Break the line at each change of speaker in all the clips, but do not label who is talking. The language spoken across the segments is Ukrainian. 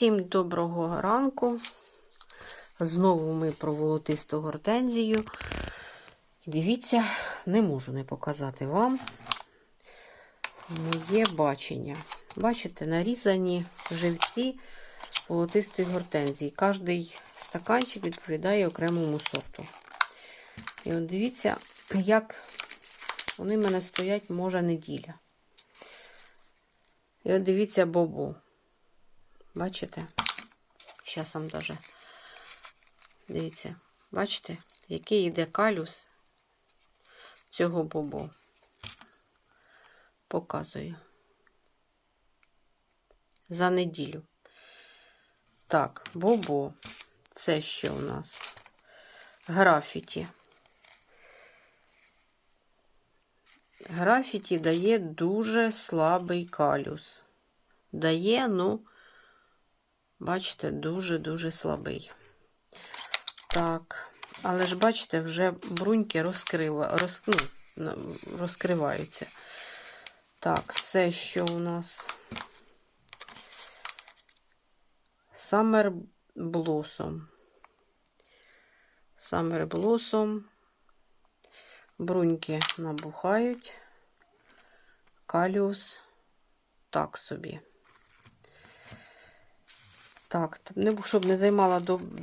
Всім доброго ранку. Знову ми про волотисту гортензію. Дивіться, не можу не показати вам моє бачення. Бачите, нарізані живці волотистої гортензії. Кожний стаканчик відповідає окремому сорту. І от дивіться, як вони в мене стоять, може, неділя. І от дивіться бобо. Бачите? Зараз вам даже. Дивіться, бачите, який йде калюс цього бобо. Показую. За неділю. Так, бобо. Це що у нас? Графіті. Графіті дає дуже слабий калюс. Дає, ну, бачите, дуже-дуже слабий. Так, але ж, бачите, вже бруньки розкрива, роз, ну, розкриваються. Так, це що у нас? Summer Blossom. Summer Blossom. Бруньки набухають. Каліус так собі. Так, щоб не займала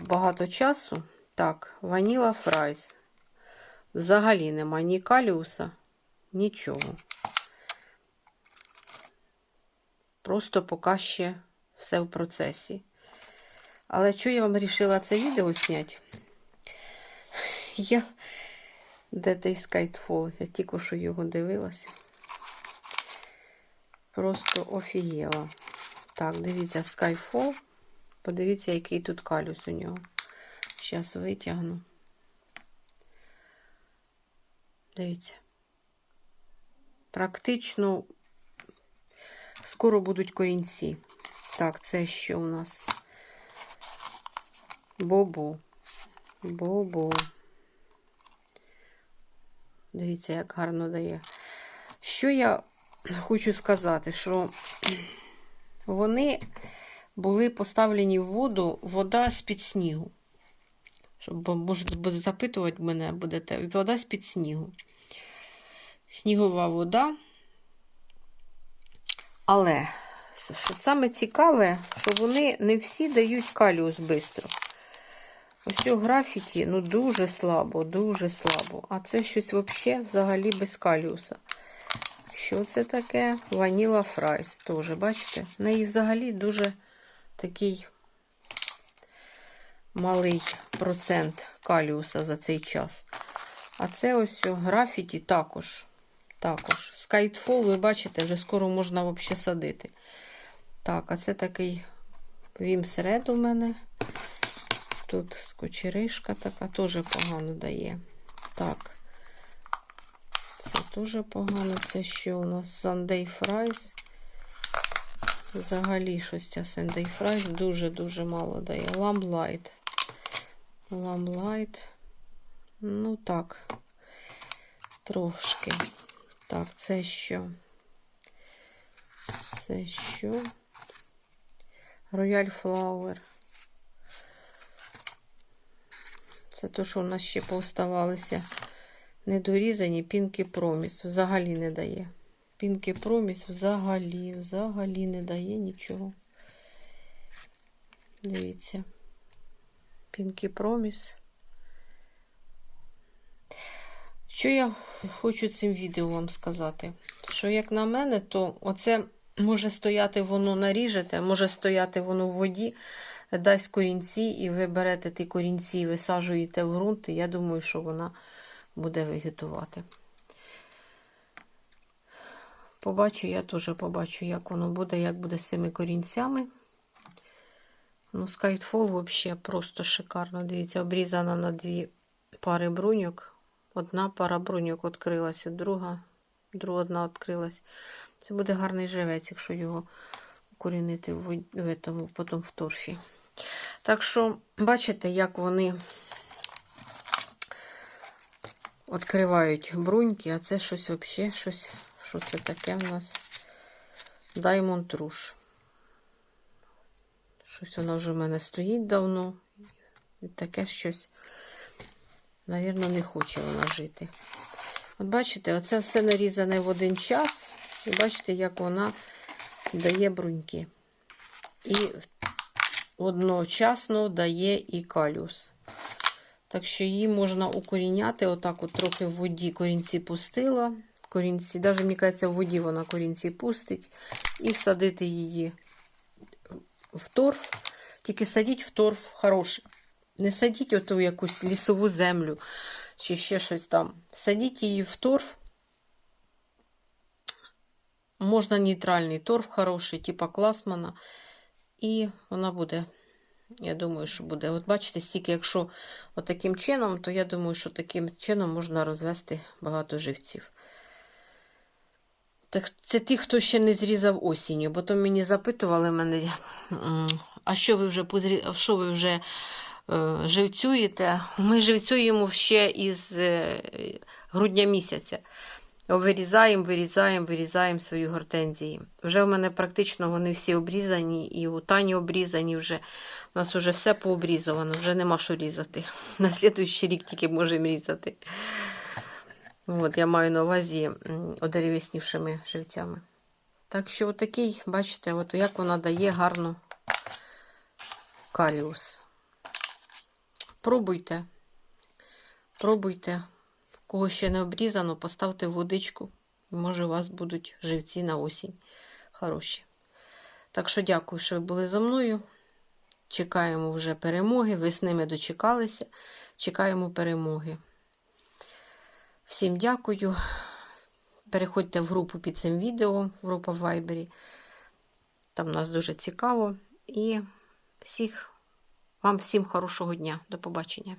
багато часу. Так, ваніла фрайс. Взагалі нема ні каліуса, нічого. Просто поки ще все в процесі. Але що я вам вирішила це відео зняти? Я де той Skyfall? Я тільки що його дивилася. Просто офігела. Так, дивіться, Skyfall. Подивіться, який тут калюс у нього. Зараз витягну. Дивіться. Практично скоро будуть корінці. Так, це що у нас? Бобо. Бобо. Дивіться, як гарно дає. Що я хочу сказати, що вони були поставлені в воду, вода з-під снігу. Щоб, може, запитувати мене будете, вода з-під снігу. Снігова вода. Але, що саме цікаве, що вони не всі дають каліус швидко. Ось у графіті, ну, дуже слабо, дуже слабо. А це щось взагалі взагалі без каліуса. Що це таке? Ваніла фрайс теж, бачите? В неї взагалі дуже такий малий процент каліуса за цей час. А це ось у графіті також. Також. Скайтфол, ви бачите, вже скоро можна взагалі садити. Так, а це такий вімсред у мене. Тут скочеришка така, теж погано дає. Так. Це теж погано. Це що у нас Sunday Fries. Взагалі щось ця Sunday Fries дуже-дуже мало дає. Lamplight. Lamplight. Ну так. Трошки. Так, це що? Це що? Royal Flower. Це те, що у нас ще поставалися недорізані пінки проміс. Взагалі не дає. Пінки проміс взагалі, взагалі не дає нічого. Дивіться. Пінки проміс. Що я хочу цим відео вам сказати? Що, як на мене, то оце може стояти воно наріжете, може стояти воно в воді, дасть корінці, і ви берете ті корінці і висаджуєте в ґрунт, і я думаю, що вона буде вегетувати. Побачу, я теж побачу, як воно буде, як буде з цими корінцями. Ну, Skyfall взагалі просто шикарно. Дивіться, обрізана на дві пари бруньок. Одна пара бруньок відкрилася, друга, друга одна відкрилась. Це буде гарний живець, якщо його укорінити в, в этому, потім в торфі. Так що, бачите, як вони відкривають бруньки, а це щось взагалі, щось, що це таке в нас? Diamond Rouge. Щось вона вже в мене стоїть давно. І таке щось, навірно, не хоче вона жити. От бачите, оце все нарізане в один час. І бачите, як вона дає бруньки. І одночасно дає і калюс. Так що її можна укоріняти, отак от трохи в воді корінці пустила. Корінці, навіть, мені кажеться, в воді вона корінці пустить. І садити її в торф. Тільки садіть в торф хороший. Не садіть оту якусь лісову землю чи ще щось там. Садіть її в торф. Можна нейтральний торф хороший, типа класмана. І вона буде, я думаю, що буде. От бачите, стільки, якщо отаким чином, то я думаю, що таким чином можна розвести багато живців. Так це ті, хто ще не зрізав осінню, бо то мені запитували мене, а що ви вже що ви вже е, живцюєте? Ми живцюємо ще із е, грудня місяця. Вирізаємо, вирізаємо, вирізаємо свої гортензії. Вже в мене практично вони всі обрізані, і у Тані обрізані вже. У нас вже все пообрізовано, вже нема що різати. На слідуючий рік тільки можемо різати. От, я маю на увазі м, одеревіснівшими живцями. Так що, отакий, бачите, от як вона дає гарно каліус. Пробуйте. Пробуйте. Кого ще не обрізано, поставте водичку. І може у вас будуть живці на осінь. Хороші. Так що дякую, що ви були зі мною. Чекаємо вже перемоги. Весни ми дочекалися. Чекаємо перемоги. Всім дякую. Переходьте в групу під цим відео, група в Вайбері. Там нас дуже цікаво. І всіх, вам всім хорошого дня. До побачення.